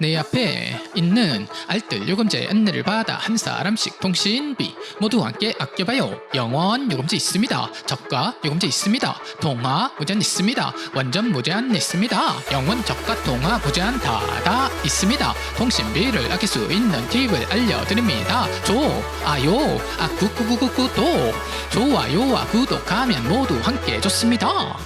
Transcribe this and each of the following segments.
내 앞에 있는 알뜰 요금제 안내를 받아 한 사람씩 통신비 모두 함께 아껴봐요. 영원 요금제 있습니다. 저가 요금제 있습니다. 통화 무제한 있습니다. 완전 무제한 있습니다. 영원 저가 통화 무제한 다다 있습니다. 통신비를 아낄 수 있는 팁을 알려드립니다. 좋아요, 아 구구구구구도 좋아요와 구독하면 모두 함께 좋습니다.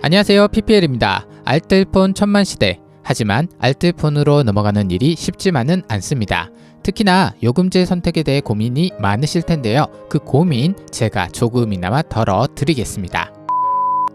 안녕하세요 PPL입니다. 알뜰폰 천만 시대. 하지만 알뜰폰으로 넘어가는 일이 쉽지만은 않습니다. 특히나 요금제 선택에 대해 고민이 많으실 텐데요. 그 고민 제가 조금이나마 덜어 드리겠습니다.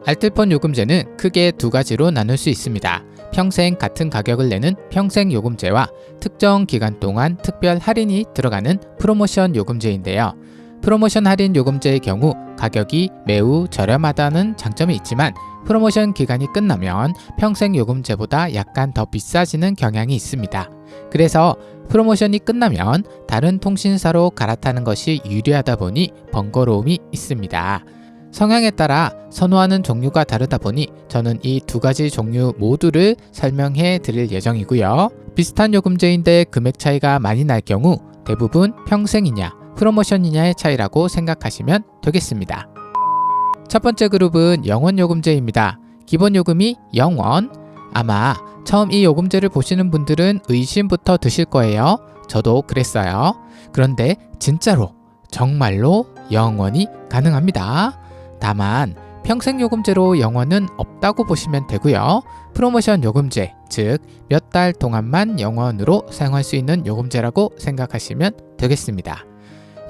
알뜰폰 요금제는 크게 두 가지로 나눌 수 있습니다. 평생 같은 가격을 내는 평생 요금제와 특정 기간 동안 특별 할인이 들어가는 프로모션 요금제인데요. 프로모션 할인 요금제의 경우 가격이 매우 저렴하다는 장점이 있지만 프로모션 기간이 끝나면 평생 요금제보다 약간 더 비싸지는 경향이 있습니다. 그래서 프로모션이 끝나면 다른 통신사로 갈아타는 것이 유리하다 보니 번거로움이 있습니다. 성향에 따라 선호하는 종류가 다르다 보니 저는 이 두 가지 종류 모두를 설명해 드릴 예정이고요. 비슷한 요금제인데 금액 차이가 많이 날 경우 대부분 평생이냐 프로모션이냐의 차이라고 생각하시면 되겠습니다. 첫 번째 그룹은 영원 요금제입니다. 기본 요금이 0원. 아마 처음 이 요금제를 보시는 분들은 의심부터 드실 거예요. 저도 그랬어요. 그런데 진짜로 정말로 영원이 가능합니다. 다만 평생 요금제로 영원은 없다고 보시면 되고요. 프로모션 요금제, 즉 몇 달 동안만 영원으로 사용할 수 있는 요금제라고 생각하시면 되겠습니다.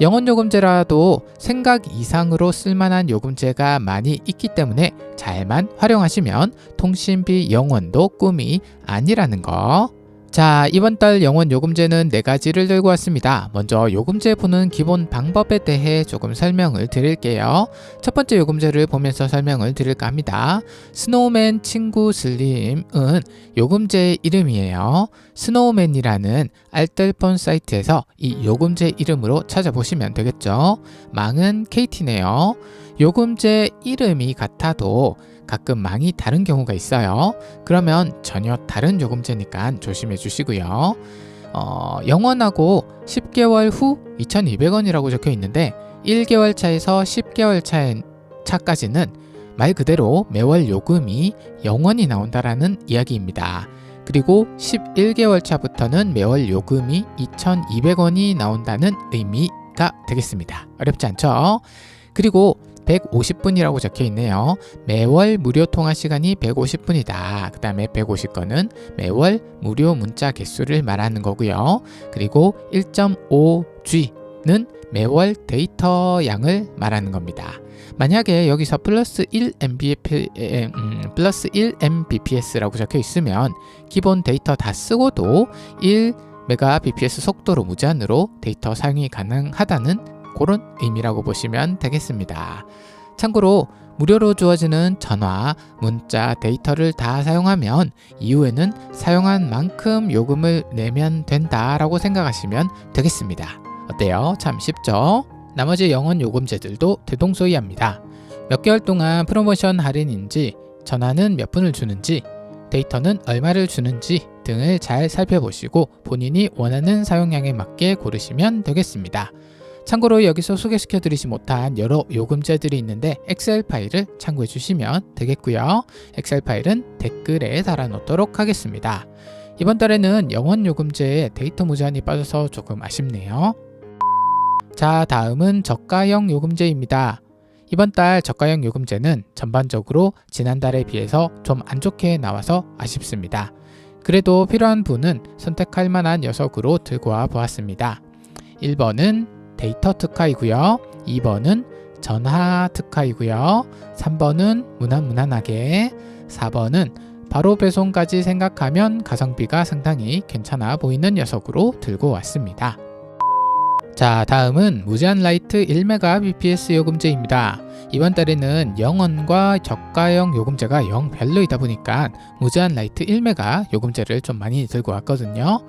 영원 요금제라도 생각 이상으로 쓸만한 요금제가 많이 있기 때문에 잘만 활용하시면 통신비 영원도 꿈이 아니라는 거. 자, 이번 달 영원 요금제는 네 가지를 들고 왔습니다. 먼저 요금제 보는 기본 방법에 대해 조금 설명을 드릴게요. 첫 번째 요금제를 보면서 설명을 드릴까 합니다. 스노우맨 친구 슬림은 요금제의 이름이에요. 스노우맨이라는 알뜰폰 사이트에서 이 요금제 이름으로 찾아보시면 되겠죠. 망은 KT네요. 요금제 이름이 같아도 가끔 망이 다른 경우가 있어요. 그러면 전혀 다른 요금제니까 조심해 주시고요. 어, 영원하고 10개월 후 2,200원이라고 적혀 있는데 1개월 차에서 10개월 차 차까지는 말 그대로 매월 요금이 영원히 나온다라는 이야기입니다. 그리고 11개월 차부터는 매월 요금이 2,200원이 나온다는 의미가 되겠습니다. 어렵지 않죠? 그리고 150분이라고 적혀 있네요. 매월 무료 통화 시간이 150분이다. 그 다음에 150건은 매월 무료 문자 개수를 말하는 거고요. 그리고 1.5G는 매월 데이터 양을 말하는 겁니다. 만약에 여기서 플러스 1 mbps, 음, 플러스 1 mbps라고 적혀 있으면 기본 데이터 다 쓰고도 1 메가bps 속도로 무제한으로 데이터 사용이 가능하다는 그런 의미라고 보시면 되겠습니다. 참고로 무료로 주어지는 전화, 문자, 데이터를 다 사용하면 이후에는 사용한 만큼 요금을 내면 된다라고 생각하시면 되겠습니다. 어때요? 참 쉽죠? 나머지 영원 요금제들도 대동소이합니다. 몇 개월 동안 프로모션 할인인지, 전화는 몇 분을 주는지, 데이터는 얼마를 주는지 등을 잘 살펴보시고 본인이 원하는 사용량에 맞게 고르시면 되겠습니다. 참고로 여기서 소개시켜 드리지 못한 여러 요금제들이 있는데 엑셀 파일을 참고해 주시면 되겠고요. 엑셀 파일은 댓글에 달아 놓도록 하겠습니다. 이번 달에는 영원 요금제에 데이터 무제한이 빠져서 조금 아쉽네요. 자, 다음은 저가형 요금제입니다. 이번 달 저가형 요금제는 전반적으로 지난달에 비해서 좀 안 좋게 나와서 아쉽습니다. 그래도 필요한 분은 선택할 만한 녀석으로 들고 와 보았습니다. 1번은 데이터 특화이고요. 2번은 전화 특화이고요. 3번은 무난 무난하게 4번은 바로 배송까지 생각하면 가성비가 상당히 괜찮아 보이는 녀석으로 들고 왔습니다. 자, 다음은 무제한 라이트 1메가bps 요금제입니다. 이번 달에는 영원과 저가형 요금제가 영 별로이다 보니까 무제한 라이트 1메가 요금제를 좀 많이 들고 왔거든요.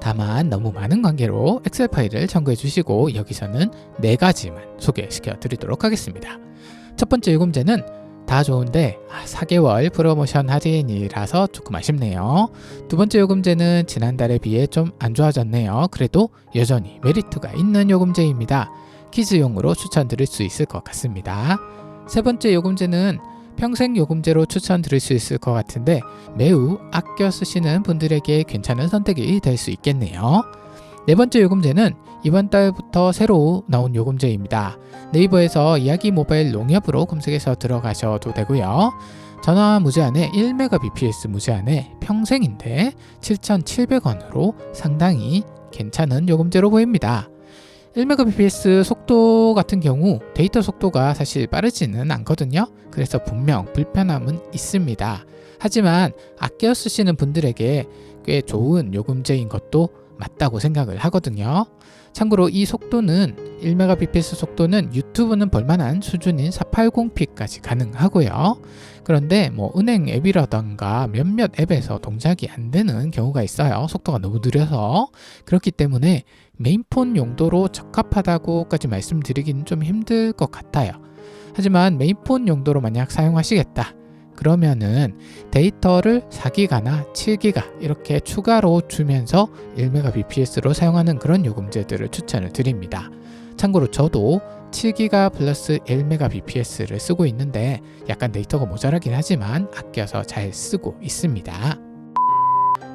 다만 너무 많은 관계로 엑셀 파일을 참고해 주시고 여기서는 네 가지만 소개시켜 드리도록 하겠습니다. 첫 번째 요금제는 다 좋은데 아, 4개월 프로모션 할인이라서 조금 아쉽네요. 두 번째 요금제는 지난달에 비해 좀 안 좋아졌네요. 그래도 여전히 메리트가 있는 요금제입니다. 키즈용으로 추천드릴 수 있을 것 같습니다. 세 번째 요금제는 평생 요금제로 추천드릴 수 있을 것 같은데 매우 아껴 쓰시는 분들에게 괜찮은 선택이 될 수 있겠네요. 네 번째 요금제는 이번 달부터 새로 나온 요금제입니다. 네이버에서 이야기 모바일 농협으로 검색해서 들어가셔도 되고요. 전화 무제한에 1Mbps 무제한에 평생인데 7,700원으로 상당히 괜찮은 요금제로 보입니다. 1Mbps 속도 같은 경우 데이터 속도가 사실 빠르지는 않거든요. 그래서 분명 불편함은 있습니다. 하지만 아껴 쓰시는 분들에게 꽤 좋은 요금제인 것도 맞다고 생각을 하거든요. 참고로 이 속도는 1Mbps 속도는 유튜브는 볼만한 수준인 480p까지 가능하고요. 그런데 뭐 은행 앱이라던가 몇몇 앱에서 동작이 안 되는 경우가 있어요. 속도가 너무 느려서 그렇기 때문에 메인폰 용도로 적합하다고까지 말씀드리기는 좀 힘들 것 같아요. 하지만 메인폰 용도로 만약 사용하시겠다. 그러면은 데이터를 4기가나 7기가 이렇게 추가로 주면서 1Mbps로 사용하는 그런 요금제들을 추천을 드립니다. 참고로 저도 7기가 플러스 1Mbps를 쓰고 있는데 약간 데이터가 모자라긴 하지만 아껴서 잘 쓰고 있습니다.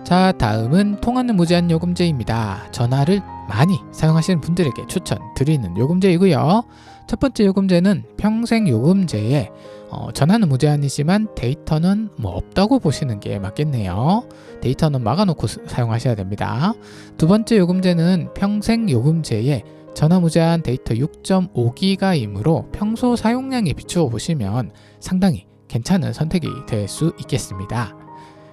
자, 다음은 통화는 무제한 요금제입니다. 전화를 많이 사용하시는 분들에게 추천드리는 요금제이고요. 첫 번째 요금제는 평생 요금제에 어, 전화는 무제한이지만 데이터는 뭐 없다고 보시는 게 맞겠네요. 데이터는 막아놓고 스- 사용하셔야 됩니다. 두 번째 요금제는 평생 요금제에 전화 무제한 데이터 6.5기가이므로 평소 사용량에 비추어 보시면 상당히 괜찮은 선택이 될 수 있겠습니다.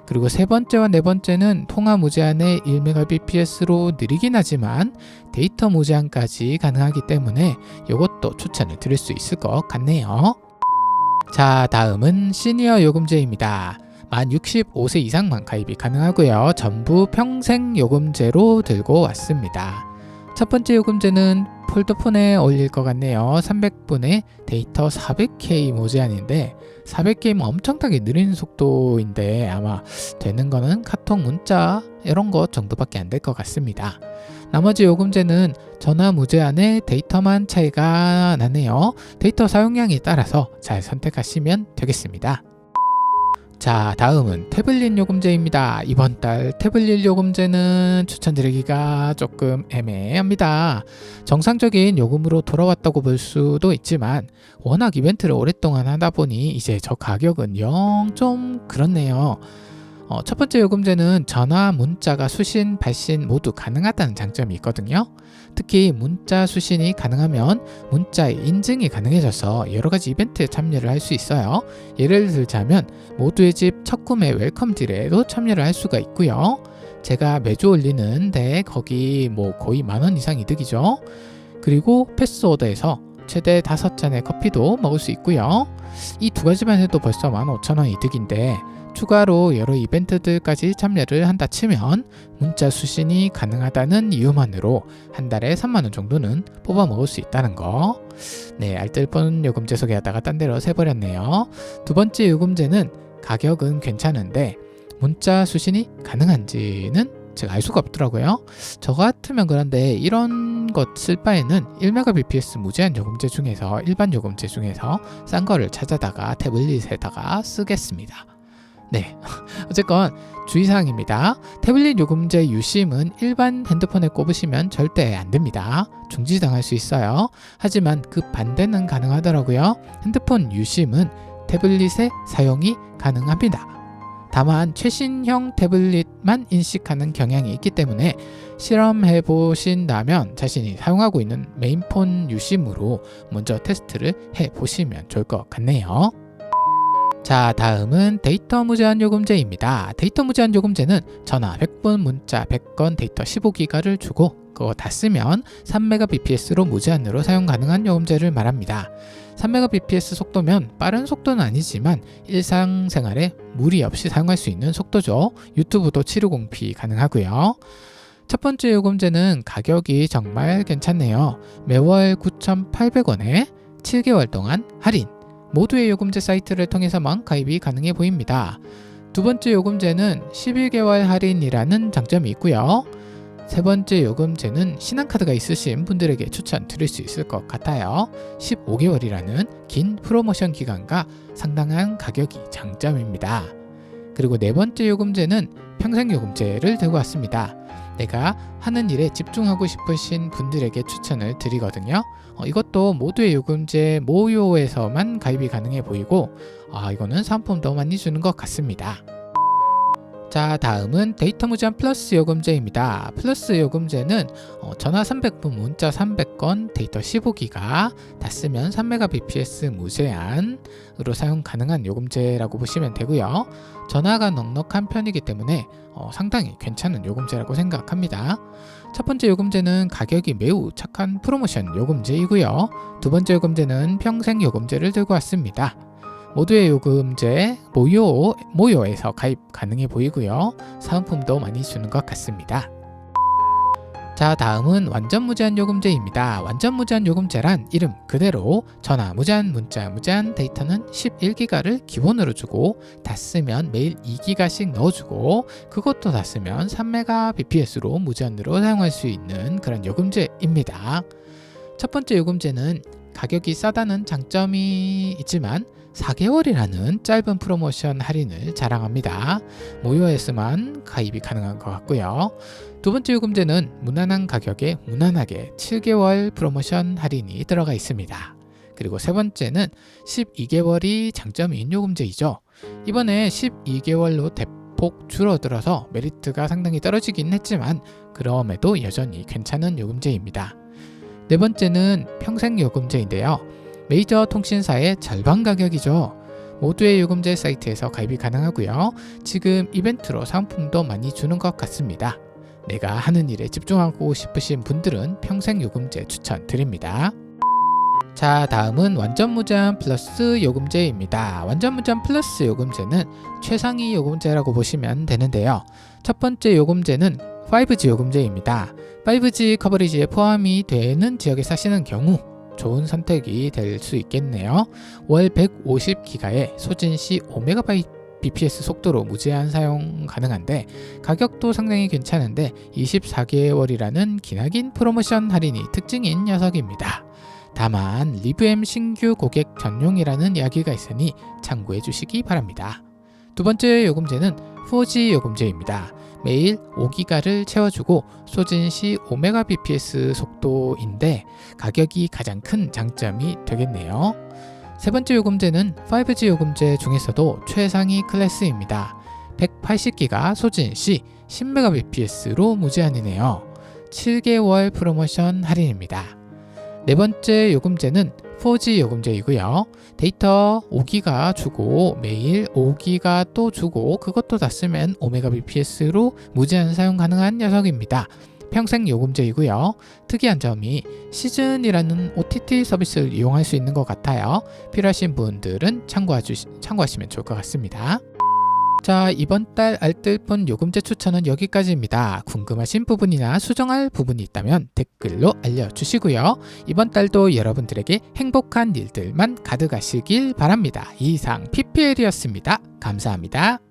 그리고 세 번째와 네 번째는 통화 무제한의 1Mbps로 느리긴 하지만 데이터 무제한까지 가능하기 때문에 이것도 추천을 드릴 수 있을 것 같네요. 자, 다음은 시니어 요금제입니다. 만 65세 이상만 가입이 가능하고요. 전부 평생 요금제로 들고 왔습니다. 첫 번째 요금제는 폴더폰에 올릴 것 같네요. 300분의 데이터 400K 무제한인데 400K면 엄청나게 느린 속도인데 아마 되는 거는 카톡 문자 이런 것 정도밖에 안 될 것 같습니다. 나머지 요금제는 전화 무제한에 데이터만 차이가 나네요. 데이터 사용량에 따라서 잘 선택하시면 되겠습니다. 자, 다음은 태블릿 요금제입니다. 이번 달 태블릿 요금제는 추천드리기가 조금 애매합니다. 정상적인 요금으로 돌아왔다고 볼 수도 있지만 워낙 이벤트를 오랫동안 하다 보니 이제 저 가격은 영 좀 그렇네요. 어, 첫 번째 요금제는 전화, 문자가 수신, 발신 모두 가능하다는 장점이 있거든요. 특히 문자 수신이 가능하면 문자의 인증이 가능해져서 여러 가지 이벤트에 참여를 할 수 있어요. 예를 들자면 모두의 집 첫 구매 웰컴 딜에도 참여를 할 수가 있고요. 제가 매주 올리는데 거기 뭐 거의 만 원 이상 이득이죠. 그리고 패스오더에서 최대 다섯 잔의 커피도 먹을 수 있고요. 이 두 가지만 해도 벌써 15,000원 이득인데 추가로 여러 이벤트들까지 참여를 한다 치면 문자 수신이 가능하다는 이유만으로 한 달에 3만 원 정도는 뽑아 먹을 수 있다는 거. 네, 알뜰폰 요금제 소개하다가 딴 데로 새버렸네요. 두 번째 요금제는 가격은 괜찮은데 문자 수신이 가능한지는 제가 알 수가 없더라고요. 저 같으면 그런데 이런 것 쓸 바에는 1Mbps 무제한 요금제 중에서 일반 요금제 중에서 싼 거를 찾아다가 태블릿에다가 쓰겠습니다. 네. 어쨌건 주의사항입니다. 태블릿 요금제 유심은 일반 핸드폰에 꼽으시면 절대 안 됩니다. 중지당할 수 있어요. 하지만 그 반대는 가능하더라고요. 핸드폰 유심은 태블릿의 사용이 가능합니다. 다만 최신형 태블릿만 인식하는 경향이 있기 때문에 실험해 보신다면 자신이 사용하고 있는 메인폰 유심으로 먼저 테스트를 해 보시면 좋을 것 같네요. 자, 다음은 데이터 무제한 요금제입니다. 데이터 무제한 요금제는 전화 100분, 문자 100건, 데이터 15기가를 주고 그거 다 쓰면 3Mbps로 무제한으로 사용 가능한 요금제를 말합니다. 3Mbps 속도면 빠른 속도는 아니지만 일상생활에 무리 없이 사용할 수 있는 속도죠. 유튜브도 720p 가능하고요. 첫 번째 요금제는 가격이 정말 괜찮네요. 매월 9,800원에 7개월 동안 할인 모두의 요금제 사이트를 통해서만 가입이 가능해 보입니다. 두 번째 요금제는 11개월 할인이라는 장점이 있고요. 세 번째 요금제는 신한카드가 있으신 분들에게 추천드릴 수 있을 것 같아요. 15개월이라는 긴 프로모션 기간과 상당한 가격이 장점입니다. 그리고 네 번째 요금제는 평생 요금제를 들고 왔습니다. 내가 하는 일에 집중하고 싶으신 분들에게 추천을 드리거든요. 어, 이것도 모두의 요금제 모요에서만 가입이 가능해 보이고 아 이거는 상품도 많이 주는 것 같습니다. 자 다음은 데이터 무제한 플러스 요금제입니다. 플러스 요금제는 어, 전화 300분, 문자 300건, 데이터 15기가 다 쓰면 3메가bps 무제한으로 사용 가능한 요금제라고 보시면 되고요. 전화가 넉넉한 편이기 때문에 어, 상당히 괜찮은 요금제라고 생각합니다. 첫 번째 요금제는 가격이 매우 착한 프로모션 요금제이고요. 두 번째 요금제는 평생 요금제를 들고 왔습니다. 모두의 요금제 모요 모요에서 가입 가능해 보이고요. 사은품도 많이 주는 것 같습니다. 자, 다음은 완전 무제한 요금제입니다. 완전 무제한 요금제란 이름 그대로 전화 무제한, 문자 무제한, 데이터는 11기가를 기본으로 주고 다 쓰면 매일 2기가씩 넣어주고 그것도 다 쓰면 3메가bps로 무제한으로 사용할 수 있는 그런 요금제입니다. 첫 번째 요금제는 가격이 싸다는 장점이 있지만 4개월이라는 짧은 프로모션 할인을 자랑합니다. 모요에서만 가입이 가능한 것 같고요. 두 번째 요금제는 무난한 가격에 무난하게 7개월 프로모션 할인이 들어가 있습니다. 그리고 세 번째는 12개월이 장점 인 요금제이죠. 이번에 12개월로 대폭 줄어들어서 메리트가 상당히 떨어지긴 했지만 그럼에도 여전히 괜찮은 요금제입니다. 네 번째는 평생 요금제인데요. 메이저 통신사의 절반 가격이죠. 모두의 요금제 사이트에서 가입이 가능하고요. 지금 이벤트로 상품도 많이 주는 것 같습니다. 내가 하는 일에 집중하고 싶으신 분들은 평생 요금제 추천드립니다. 자, 다음은 완전 무제한 플러스 요금제입니다. 완전 무제한 플러스 요금제는 최상위 요금제라고 보시면 되는데요. 첫 번째 요금제는 5G 요금제입니다. 5G 커버리지에 포함이 되는 지역에 사시는 경우 좋은 선택이 될 수 있겠네요. 월 150기가에 소진 시 5메가bps 속도로 무제한 사용 가능한데 가격도 상당히 괜찮은데 24개월이라는 기나긴 프로모션 할인이 특징인 녀석입니다. 다만 리브엠 신규 고객 전용이라는 이야기가 있으니 참고해 주시기 바랍니다. 두 번째 요금제는 4G 요금제입니다. 매일 5기가를 채워주고 소진 시 5메가bps 속도인데 가격이 가장 큰 장점이 되겠네요. 세 번째 요금제는 5G 요금제 중에서도 최상위 클래스입니다. 180기가 소진 시 10메가bps로 무제한이네요. 7개월 프로모션 할인입니다. 네 번째 요금제는 4G 요금제이고요. 데이터 5기가 주고 매일 5기가 또 주고 그것도 다 쓰면 5메가bps로 무제한 사용 가능한 녀석입니다. 평생 요금제이고요. 특이한 점이 시즌이라는 OTT 서비스를 이용할 수 있는 것 같아요. 필요하신 분들은 참고하시면 좋을 것 같습니다. 자, 이번 달 알뜰폰 요금제 추천은 여기까지입니다. 궁금하신 부분이나 수정할 부분이 있다면 댓글로 알려주시고요. 이번 달도 여러분들에게 행복한 일들만 가득하시길 바랍니다. 이상 PPL이었습니다. 감사합니다.